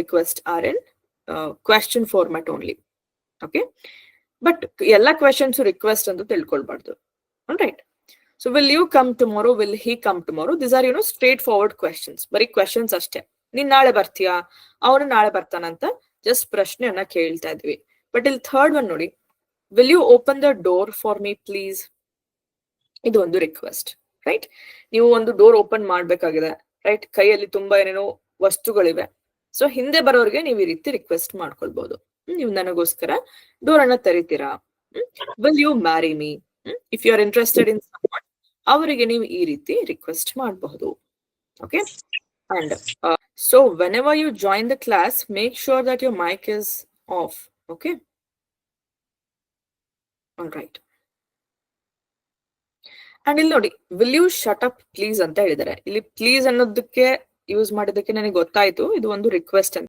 requests are in uh, question format only. Okay. But ಎಲ್ಲ questions request and the All right. So will you come tomorrow? Will he come tomorrow? These are, you know, straightforward questions. ಬರೀ questions ಅಷ್ಟೇ. ನೀನ್ ನಾಳೆ ಬರ್ತೀಯಾ? ಅವನು ನಾಳೆ ಬರ್ತಾನಂತ just ಪ್ರಶ್ನೆಯನ್ನ ಕೇಳ್ತಾ ಇದ್ವಿ. ಬಟ್ ಇಲ್ಲಿ ಥರ್ಡ್ ಒನ್ ನೋಡಿ. Will you open the door for me please? ಇದು ಒಂದು ರಿಕ್ವೆಸ್ಟ್. ರೈಟ್? ನೀವು ಒಂದು ಡೋರ್ ಓಪನ್ ಮಾಡ್ಬೇಕಾಗಿದೆ. ರೈಟ್? ಕೈಯಲ್ಲಿ ತುಂಬಾ ಏನೇನೋ ವಸ್ತುಗಳಿವೆ. ಸೊ ಹಿಂದೆ ಬರೋರ್ಗೆ ನೀವು ಈ ರೀತಿ ರಿಕ್ವೆಸ್ಟ್ ಮಾಡ್ಕೊಳ್ಬಹುದು. ನೀವು ನನಗೋಸ್ಕರ ಡೋರ್ ಅನ್ನ ತರಿತೀರಾ will you marry me? If you are interested in ಅವರಿಗೆ ನೀವು ಈ ರೀತಿ ರಿಕ್ವೆಸ್ಟ್ ಮಾಡಬಹುದು. Okay? And so whenever you join the class make sure that your mic is off. Okay? All right. And ಇಲ್ಲಿ ನೋಡಿ will you shut up please ಅಂತ ಹೇಳಿದ್ದಾರೆ ಇಲ್ಲಿ ಪ್ಲೀಸ್ ಅನ್ನೋದಕ್ಕೆ ಯೂಸ್ ಮಾಡಿದಕ್ಕೆ ನನಗೆ ಗೊತ್ತಾಯ್ತು. ಇದು ಒಂದು ರಿಕ್ವೆಸ್ಟ್ ಅಂತ.